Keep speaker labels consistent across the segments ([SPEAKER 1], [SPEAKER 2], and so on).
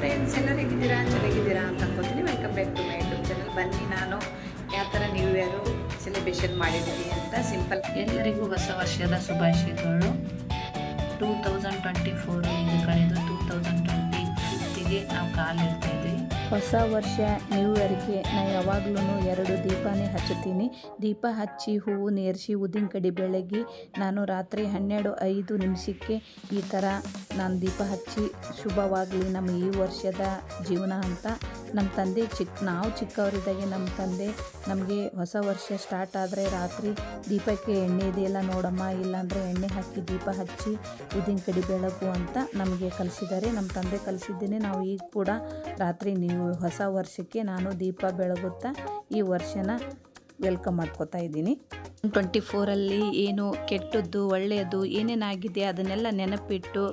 [SPEAKER 1] Friends ಎಲ್ಲರೂ ಹೇಗಿದ್ದೀರಾ ಚೆನ್ನಾಗಿದ್ದೀರಾ ಅಂತ ಅನ್ಕೋತೀನಿ. Welcome back to my YouTube channel ಬನ್ನಿ ನಾನು ಯಾವ ಥರ ನ್ಯೂ ಇಯರು ಸೆಲೆಬ್ರೇಷನ್ ಮಾಡಿದ್ದೀನಿ ಅಂತ ಸಿಂಪಲ್
[SPEAKER 2] ಎಲ್ಲರಿಗೂ ಹೊಸ ವರ್ಷದ ಶುಭಾಶಯಗಳು. ಟೂ ತೌಸಂಡ್ ಟ್ವೆಂಟಿ ಫೋರ್ ಕಳೆದು ಟೂ ತೌಸಂಡ್ ಟ್ವೆಂಟಿ ಫಿಫ್ತಿಗೆ ನಾವು ಕಾಲಿಡ್ತಾ ಇದ್ವಿ
[SPEAKER 3] ಹೊಸ ವರ್ಷ ನ್ಯೂ ಇಯರ್ಗೆ ನಾ ಯಾವಾಗ್ಲೂ ಎರಡು ದೀಪನೇ ಹಚ್ಚುತ್ತೀನಿ. ದೀಪ ಹಚ್ಚಿ ಹೂವು ನೇರಿಸಿ ಉದ್ದಿನ ಕಡ್ಡಿ ಬೆಳಗ್ಗೆ ನಾನು ರಾತ್ರಿ ಹನ್ನೆರಡು ಐದು ನಿಮಿಷಕ್ಕೆ ಈ ಥರ ನಾನು ದೀಪ ಹಚ್ಚಿ ಶುಭವಾಗಲಿ ನಮ್ಮ ಈ ವರ್ಷದ ಜೀವನ ಅಂತ. ನಮ್ಮ ತಂದೆ ಚಿಕ್ಕ ನಾವು ಚಿಕ್ಕವರಿದ್ದಾಗೆ ನಮ್ಮ ತಂದೆ ನಮಗೆ ಹೊಸ ವರ್ಷ ಸ್ಟಾರ್ಟ್ ಆದರೆ ರಾತ್ರಿ ದೀಪಕ್ಕೆ ಎಣ್ಣೆ ಇದೆಯಲ್ಲ ನೋಡಮ್ಮ, ಇಲ್ಲಾಂದರೆ ಎಣ್ಣೆ ಹಾಕಿ ದೀಪ ಹಚ್ಚಿ ಉದ್ದಿನ ಕಡೆ ಬೆಳಗು ಅಂತ ನಮಗೆ ಕಲಿಸಿದ್ದಾರೆ. ನಮ್ಮ ತಂದೆ ಕಲಿಸಿದ್ದೇನೆ. ನಾವು ಈಗ ಕೂಡ ರಾತ್ರಿ ನೀವು ಹೊಸ ವರ್ಷಕ್ಕೆ ನಾನು ದೀಪ ಬೆಳಗುತ್ತಾ ಈ ವರ್ಷನ ವೆಲ್ಕಮ್ ಮಾಡ್ಕೋತಾ ಇದ್ದೀನಿ. ಟ್ವೆಂಟಿ ಫೋರಲ್ಲಿ ಏನು ಕೆಟ್ಟದ್ದು, ಒಳ್ಳೆಯದು, ಏನೇನಾಗಿದೆ ಅದನ್ನೆಲ್ಲ ನೆನಪಿಟ್ಟು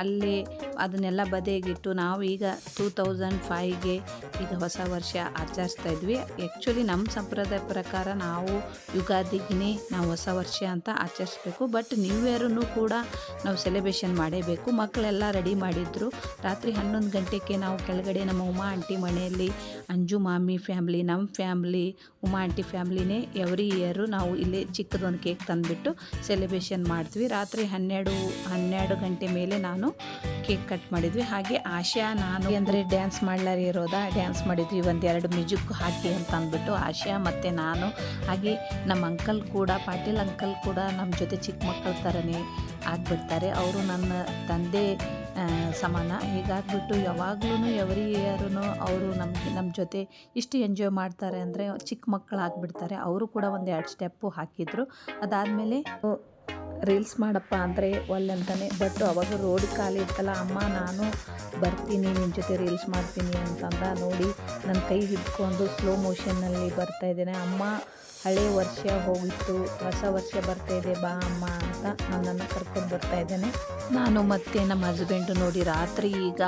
[SPEAKER 3] ಅಲ್ಲಿ ಅದನ್ನೆಲ್ಲ ಬದಿಯಾಗಿಟ್ಟು ನಾವು ಈಗ ಟೂ ತೌಸಂಡ್ ಫೈವ್ಗೆ ಈಗ ಹೊಸ ವರ್ಷ ಆಚರಿಸ್ತಾ ಇದ್ವಿ. ಆ್ಯಕ್ಚುಲಿ ನಮ್ಮ ಸಂಪ್ರದಾಯ ಪ್ರಕಾರ ನಾವು ಯುಗಾದಿಗೇ ನಾವು ಹೊಸ ವರ್ಷ ಅಂತ ಆಚರಿಸ್ಬೇಕು. ಬಟ್ ನ್ಯೂ ಇಯರನ್ನು ಕೂಡ ನಾವು ಸೆಲೆಬ್ರೇಷನ್ ಮಾಡೇಬೇಕು. ಮಕ್ಕಳೆಲ್ಲ ರೆಡಿ ಮಾಡಿದ್ರು. ರಾತ್ರಿ ಹನ್ನೊಂದು ಗಂಟೆಗೆ ನಾವು ಕೆಳಗಡೆ ನಮ್ಮ ಉಮಾ ಆಂಟಿ ಮನೆಯಲ್ಲಿ, ಅಂಜು ಮಾಮಿ ಫ್ಯಾಮ್ಲಿ ನಮ್ಮ ಫ್ಯಾಮ್ಲಿ ಉಮಾ ಆಂಟಿ ಫ್ಯಾಮ್ಲಿನೇ ಎವ್ರಿ ಇಯರು ನಾವು ಇಲ್ಲಿ ಚಿಕ್ಕದೊಂದು ಕೇಕ್ ತಂದುಬಿಟ್ಟು ಸೆಲೆಬ್ರೇಷನ್ ಮಾಡ್ತೀವಿ. ರಾತ್ರಿ ಹನ್ನೆರಡು ಹನ್ನೆರಡು ಗಂಟೆ ಮೇಲೆ ನಾನು ಕೇಕ್ ಕಟ್ ಮಾಡಿದ್ವಿ. ಹಾಗೆ ಆಶಾ, ನಾನು ಅಂದರೆ ಡ್ಯಾನ್ಸ್ ಮಾಡ್ಲಾರಿ ಇರೋದ ಡ್ಯಾನ್ಸ್ ಮಾಡಿದ್ವಿ. ಒಂದೆರಡು ಮ್ಯೂಸಿಕ್ ಹಾಕಿ ಅಂತ ಅಂದ್ಬಿಟ್ಟು ಆಶಾ ಮತ್ತು ನಾನು. ಹಾಗೆ ನಮ್ಮ ಅಂಕಲ್ ಕೂಡ, ಪಾಟೀಲ್ ಅಂಕಲ್ ಕೂಡ ನಮ್ಮ ಜೊತೆ ಚಿಕ್ಕ ಮಕ್ಕಳ ಥರನೇ ಆಗಿಬಿಡ್ತಾರೆ. ಅವರು ನನ್ನ ತಂದೆ ಸಮಾನ. ಹೀಗಾಗ್ಬಿಟ್ಟು ಯಾವಾಗ್ಲೂ ಎವ್ರಿ ಇಯರೂ ಅವರು ನಮಗೆ ನಮ್ಮ ಜೊತೆ ಇಷ್ಟು ಎಂಜಾಯ್ ಮಾಡ್ತಾರೆ ಅಂದರೆ ಚಿಕ್ಕ ಮಕ್ಕಳು ಆಗಿಬಿಡ್ತಾರೆ ಅವರು ಕೂಡ ಒಂದು ಎರಡು ಸ್ಟೆಪ್ಪು ಹಾಕಿದರು. ಅದಾದಮೇಲೆ ರೀಲ್ಸ್ ಮಾಡಪ್ಪ ಅಂದರೆ ಒಲ್ಲಂತಾನೆ ಬಟ್ ಅವಾಗ ರೋಡ್ ಖಾಲಿ ಇತ್ತಲ್ಲ, ಅಮ್ಮ ನಾನು ಬರ್ತೀನಿ ನಿಮ್ಮ ಜೊತೆ ರೀಲ್ಸ್ ಮಾಡ್ತೀನಿ ಅಂತಂದ ನೋಡಿ ನನ್ನ ಕೈ ಹಿಡ್ಕೊಂಡು ಸ್ಲೋ ಮೋಷನ್ನಲ್ಲಿ ಬರ್ತಾ ಇದ್ದೇನೆ. ಅಮ್ಮ ಹಳೆ ವರ್ಷ ಹೋಗಿತ್ತು, ಹೊಸ ವರ್ಷ ಬರ್ತಾ ಇದೆ, ಬಾ ಅಮ್ಮ ಅಂತ ನನ್ನನ್ನು ಕರ್ಕೊಂಡು ಬರ್ತಾ ಇದ್ದೇನೆ. ನಾನು ಮತ್ತೆ ನಮ್ಮ ಹಸ್ಬೆಂಡು ನೋಡಿ ರಾತ್ರಿ ಈಗ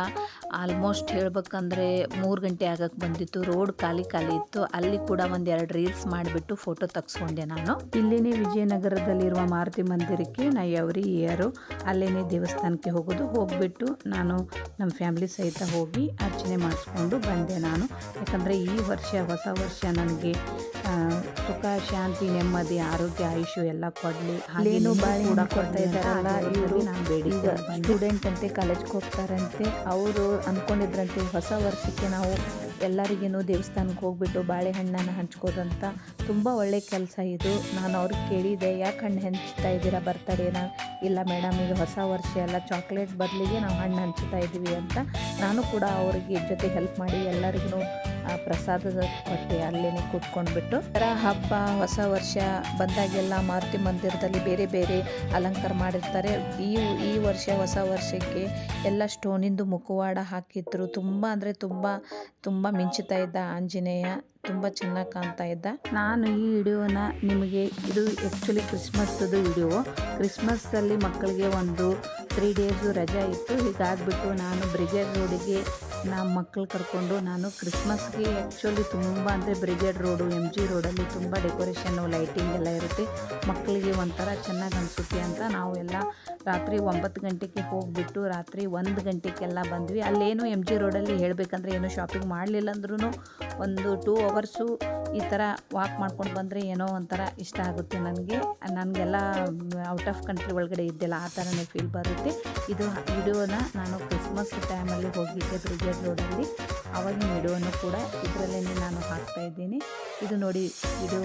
[SPEAKER 3] ಆಲ್ಮೋಸ್ಟ್ ಹೇಳ್ಬೇಕಂದ್ರೆ ಮೂರು ಗಂಟೆ ಆಗಕ್ಕೆ ಬಂದಿತ್ತು. ರೋಡ್ ಖಾಲಿ ಖಾಲಿ ಇತ್ತು. ಅಲ್ಲಿ ಕೂಡ ಒಂದೆರಡು ರೀಲ್ಸ್ ಮಾಡಿಬಿಟ್ಟು ಫೋಟೋ ತೆಗ್ಸ್ಕೊಂಡೆ ನಾನು. ಇಲ್ಲಿನೇ ವಿಜಯನಗರದಲ್ಲಿರುವ ಮಾರುತಿ ಮಂದಿರಕ್ಕೆ ನಾ ಎವ್ರಿ ಇಯರು ಅಲ್ಲೇನೇ ದೇವಸ್ಥಾನಕ್ಕೆ ಹೋಗೋದು. ಹೋಗ್ಬಿಟ್ಟು ನಾನು ನಮ್ಮ ಫ್ಯಾಮಿಲಿ ಸಹಿತ ಹೋಗಿ ಅರ್ಚನೆ ಮಾಡಿಸ್ಕೊಂಡು ಬಂದೆ ನಾನು. ಯಾಕಂದರೆ ಈ ವರ್ಷ ಹೊಸ ವರ್ಷ ನನಗೆ ಸುಖ ಶಾಂತಿ ನೆಮ್ಮದಿ ಆರೋಗ್ಯ ಆಯುಷು ಎಲ್ಲ ಕೊಡಲಿ. ಹಾಗೇನು ಕೂಡ ಕೊಡ್ತಾ ಇದ್ದಾರಲ್ಲ ಇವರು ನಾನು ಬೇಡಿ ಸ್ಟೂಡೆಂಟ್ ಅಂತೆ ಕಾಲೇಜ್ಗೆ ಹೋಗ್ತಾರಂತೆ. ಅವರು ಅಂದ್ಕೊಂಡಿದ್ರಂತೆ ಹೊಸ ವರ್ಷಕ್ಕೆ ನಾವು ಎಲ್ಲರಿಗೇನು ದೇವಸ್ಥಾನಕ್ಕೆ ಹೋಗ್ಬಿಟ್ಟು ಬಾಳೆಹಣ್ಣನ್ನು ಹಂಚ್ಕೋದಂತ ತುಂಬ ಒಳ್ಳೆ ಕೆಲಸ ಇದು. ನಾನು ಅವ್ರಿಗೆ ಕೇಳಿದೆ, ಯಾಕೆ ಹಣ್ಣು ಹಂಚ್ತಾ ಇದ್ದೀರಾ? ಬರ್ತಡೇನ ಇಲ್ಲ ಮೇಡಮ್, ಈಗ ಹೊಸ ವರ್ಷ ಎಲ್ಲ ಚಾಕ್ಲೇಟ್ ಬದಲಿಗೆ ನಾವು ಹಣ್ಣು ಹಂಚ್ತಾ ಇದ್ದೀವಿ ಅಂತ ನಾನು ಕೂಡ ಅವ್ರಿಗೆ ಜೊತೆ ಹೆಲ್ಪ್ ಮಾಡಿ ಎಲ್ಲರಿಗೂ ಆ ಪ್ರಸಾದದ ಕೊಟ್ಟೆ ಅಲ್ಲೇ ಕೂತ್ಕೊಂಡ್ಬಿಟ್ಟು ಥರ ಹಬ್ಬ, ಹೊಸ ವರ್ಷ ಬಂದಾಗೆಲ್ಲ ಮಾರುತಿ ಮಂದಿರದಲ್ಲಿ ಬೇರೆ ಬೇರೆ ಅಲಂಕಾರ ಮಾಡಿರ್ತಾರೆ. ಈ ಈ ವರ್ಷ ಹೊಸ ವರ್ಷಕ್ಕೆ ಎಲ್ಲ ಸ್ಟೋನಿಂದು ಮುಖವಾಡ ಹಾಕಿದ್ರು. ತುಂಬ ಅಂದರೆ ತುಂಬ ತುಂಬ ಮಿಂಚುತ್ತಾ ಇದ್ದ ಆಂಜನೇಯ. ತುಂಬ ಚೆನ್ನಾಗಿ ಕಾಣ್ತಾ ಇದ್ದ. ನಾನು ಈ ವಿಡಿಯೋನ ನಿಮಗೆ, ಇದು ಆ್ಯಕ್ಚುಲಿ ಕ್ರಿಸ್ಮಸ್ದು ವಿಡಿಯೋ. ಕ್ರಿಸ್ಮಸ್ಸಲ್ಲಿ ಮಕ್ಕಳಿಗೆ ಒಂದು ತ್ರೀ ಡೇಸು ರಜೆ ಇತ್ತು. ಹೀಗಾಗ್ಬಿಟ್ಟು ನಾನು ಬ್ರಿಗೇಡ್ ರೋಡಿಗೆ ನಮ್ಮ ಮಕ್ಕಳು ಕರ್ಕೊಂಡು ನಾನು ಕ್ರಿಸ್ಮಸ್ಗೆ ಆ್ಯಕ್ಚುಲಿ ತುಂಬ ಅಂದರೆ ಬ್ರಿಗೇಡ್ ರೋಡು ಎಂ ಜಿ ರೋಡಲ್ಲಿ ತುಂಬ ಡೆಕೋರೇಷನ್ನು ಲೈಟಿಂಗ್ ಎಲ್ಲ ಇರುತ್ತೆ. ಮಕ್ಕಳಿಗೆ ಒಂಥರ ಚೆನ್ನಾಗಿ ಅನಿಸುತ್ತೆ ಅಂತ ನಾವು ಎಲ್ಲ ರಾತ್ರಿ ಒಂಬತ್ತು ಗಂಟೆಗೆ ಹೋಗಿಬಿಟ್ಟು ರಾತ್ರಿ ಒಂದು ಗಂಟೆಗೆಲ್ಲ ಬಂದ್ವಿ. ಅಲ್ಲೇನು ಎಂ ಜಿ ರೋಡಲ್ಲಿ ಹೇಳಬೇಕಂದ್ರೆ ಏನು ಶಾಪಿಂಗ್ ಮಾಡಲಿಲ್ಲ ಅಂದ್ರೂ ಒಂದು ಟೂ ಈ ಥರ ವಾಕ್ ಮಾಡ್ಕೊಂಡು ಬಂದರೆ ಏನೋ ಒಂಥರ ಇಷ್ಟ ಆಗುತ್ತೆ ನನಗೆ. ನನಗೆಲ್ಲ ಔಟ್ ಆಫ್ ಕಂಟ್ರಿ ಒಳಗಡೆ ಇದ್ದೆಲ್ಲ, ಆ ಥರನೇ ಫೀಲ್ ಬರುತ್ತೆ. ಇದು ವಿಡಿಯೋನ ನಾನು ಕ್ರಿಸ್ಮಸ್ ಟೈಮಲ್ಲಿ ಹೋಗಿದ್ದೆ ಬ್ರಿಗೇಡ್ ರೋಡಲ್ಲಿ ಆವಾಗಿನ ವಿಡಿಯೋನು ಕೂಡ ಇದರಲ್ಲೇ ನಾನು ಹಾಕ್ತಾ ಇದ್ದೀನಿ. ಇದು ನೋಡಿ, ಇದು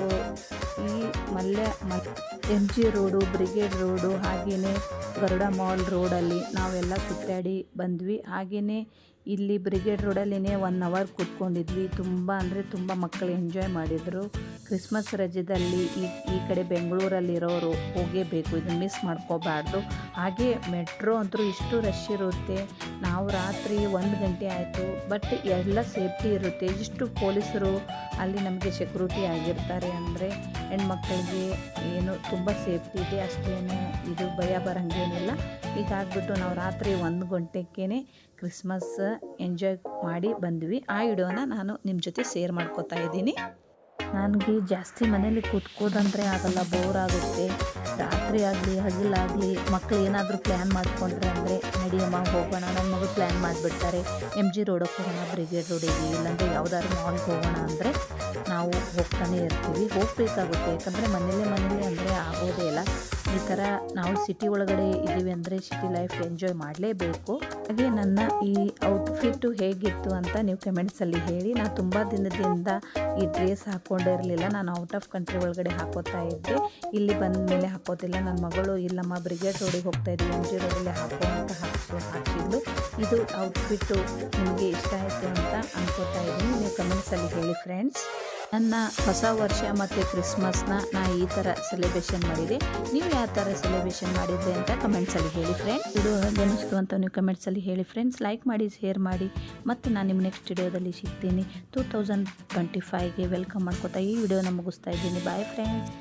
[SPEAKER 3] ಈ Mallya M G road, Brigade road ಹಾಗೆಯೇ ಗರುಡ ಮಾಲ್ ರೋಡಲ್ಲಿ ನಾವೆಲ್ಲ ಸುತ್ತಾಡಿ ಬಂದ್ವಿ. ಹಾಗೆಯೇ ಇಲ್ಲಿ ಬ್ರಿಗೇಡ್ ರೋಡಲ್ಲಿನೇ ಒನ್ ಅವರ್ ಕೂತ್ಕೊಂಡಿದ್ವಿ. ತುಂಬ ಅಂದರೆ ತುಂಬ ಮಕ್ಕಳು ಎಂಜಾಯ್ ಮಾಡಿದರು. ಕ್ರಿಸ್ಮಸ್ ರಜೆದಲ್ಲಿ ಈ ಈ ಕಡೆ ಬೆಂಗಳೂರಲ್ಲಿರೋರು ಹೋಗೇಬೇಕು ಇದು ಮಿಸ್ ಮಾಡ್ಕೋಬಾರ್ದು. ಹಾಗೆ ಮೆಟ್ರೋ ಅಂತೂ ಇಷ್ಟು ರಶ್ ಇರುತ್ತೆ. ನಾವು ರಾತ್ರಿ ಒಂದು ಗಂಟೆ ಆಯಿತು ಬಟ್ ಎಲ್ಲ ಸೇಫ್ಟಿ ಇರುತ್ತೆ. ಇಷ್ಟು ಪೊಲೀಸರು ಅಲ್ಲಿ ನಮಗೆ ಸೆಕ್ಯೂರಿಟಿ ಆಗಿರ್ತಾರೆ ಅಂದರೆ ಹೆಣ್ಮಕ್ಳಿಗೆ ಏನು ತುಂಬ ಸೇಫ್ಟಿ ಇದೆ, ಅಷ್ಟೇನು ಇದು ಭಯ ಬರೋಂಗೇನಿಲ್ಲ. ಹೀಗಾಗ್ಬಿಟ್ಟು ನಾವು ರಾತ್ರಿ ಒಂದು ಗಂಟೆಗೇ ಕ್ರಿಸ್ಮಸ್ ಎಂಜಾಯ್ ಮಾಡಿ ಬಂದ್ವಿ. ಆ ವಿಡಿಯೋನ ನಾನು ನಿಮ್ಮ ಜೊತೆ ಶೇರ್ ಮಾಡ್ಕೋತಾ ಇದ್ದೀನಿ. ನನಗೆ ಜಾಸ್ತಿ ಮನೇಲಿ ಕೂತ್ಕೋದಂದರೆ ಆಗಲ್ಲ ಬೋರ್ ಆಗುತ್ತೆ. ರಾತ್ರಿ ಆಗಲಿ, ಹಗಲಾಗಲಿ ಮಕ್ಕಳು ಏನಾದರೂ ಪ್ಲ್ಯಾನ್ ಮಾಡ್ಕೊಂಡ್ರೆ ಅಂದರೆ ನಡಿಯಮ್ಮ ಹೋಗೋಣ. ನನ್ನ ಮಗು ಪ್ಲ್ಯಾನ್ ಮಾಡಿಬಿಡ್ತಾರೆ. ಎಂ ಜಿ ರೋಡಕ್ಕೆ ಹೋಗೋಣ ಬ್ರಿಗೇಡ್ ರೋಡಿಗೆ ಇಲ್ಲಾಂದರೆ ಯಾವುದಾದ್ರು ಮಾಲ್ಗೆ ಹೋಗೋಣ ಅಂದರೆ ನಾವು ಹೋಗ್ತಾನೆ ಇರ್ತೀವಿ. ಹೋಗಬೇಕಾಗುತ್ತೆ. ಯಾಕಂದರೆ ಮನೇಲೆ ಮನೇಲಿ ಅಂದರೆ ಥರ ನಾವು ಸಿಟಿ ಒಳಗಡೆ ಇದ್ದೀವಿ ಅಂದರೆ ಸಿಟಿ ಲೈಫ್ ಎಂಜಾಯ್ ಮಾಡಲೇಬೇಕು. ಹಾಗೆ ನನ್ನ ಈ ಔಟ್ಫಿಟ್ಟು ಹೇಗಿತ್ತು ಅಂತ ನೀವು ಕಮೆಂಟ್ಸಲ್ಲಿ ಹೇಳಿ. ನಾನು ತುಂಬ ದಿನದಿಂದ ಈ ಡ್ರೆಸ್ ಹಾಕ್ಕೊಂಡಿರಲಿಲ್ಲ ನಾನು ಔಟ್ ಆಫ್ ಕಂಟ್ರಿ ಒಳಗಡೆ ಹಾಕೋತಾ ಇದ್ದೆ. ಇಲ್ಲಿ ಬಂದ ಮೇಲೆ ಹಾಕೋತಿಲ್ಲ. ನನ್ನ ಮಗಳು ಇಲ್ಲಮ್ಮ ಬ್ರಿಗೇಡ್ ರೋಡಿಗೆ ಹೋಗ್ತಾ ಇದ್ದೀವಿ ಎಂ ಜಿ ರೋಡಲ್ಲಿ ಹಾಕೋ ಅಂತ ಹಾಕ್ಸು, ಹಾಕಿದ್ಲು. ಇದು ಔಟ್ಫಿಟ್ಟು ನಿಮಗೆ ಇಷ್ಟ ಆಯಿತು ಅಂತ ಅನ್ಕೋತಾ ಇದ್ದೀನಿ. ನೀವು ಕಮೆಂಟ್ಸಲ್ಲಿ ಹೇಳಿ ಫ್ರೆಂಡ್ಸ್ ನನ್ನ ಹೊಸ ವರ್ಷ ಮತ್ತು ಕ್ರಿಸ್ಮಸ್ನ ನಾ ಈ ಥರ ಸೆಲೆಬ್ರೇಷನ್ ಮಾಡಿದೆ. ನೀವು ಯಾವ ಥರ ಸೆಲೆಬ್ರೇಷನ್ ಮಾಡಿದ್ರಿ ಅಂತ ಕಮೆಂಟ್ಸಲ್ಲಿ ಹೇಳಿ ಫ್ರೆಂಡ್ಸ್ ವಿಡಿಯೋ ಅನಿಸ್ತು ಅಂತ ನೀವು ಕಮೆಂಟ್ಸಲ್ಲಿ ಹೇಳಿ ಫ್ರೆಂಡ್ಸ್ ಲೈಕ್ ಮಾಡಿ ಶೇರ್ ಮಾಡಿ ಮತ್ತು ನಾನು ನಿಮ್ಮ ನೆಕ್ಸ್ಟ್ ವಿಡಿಯೋದಲ್ಲಿ ಸಿಗ್ತೀನಿ. ಟೂ ತೌಸಂಡ್ ಟ್ವೆಂಟಿ ಫೈವ್ಗೆ ವೆಲ್ಕಮ್ ಮಾಡ್ಕೋತಾ ಈ ವಿಡಿಯೋನ ಮುಗಿಸ್ತಾ ಇದ್ದೀನಿ. Bye friends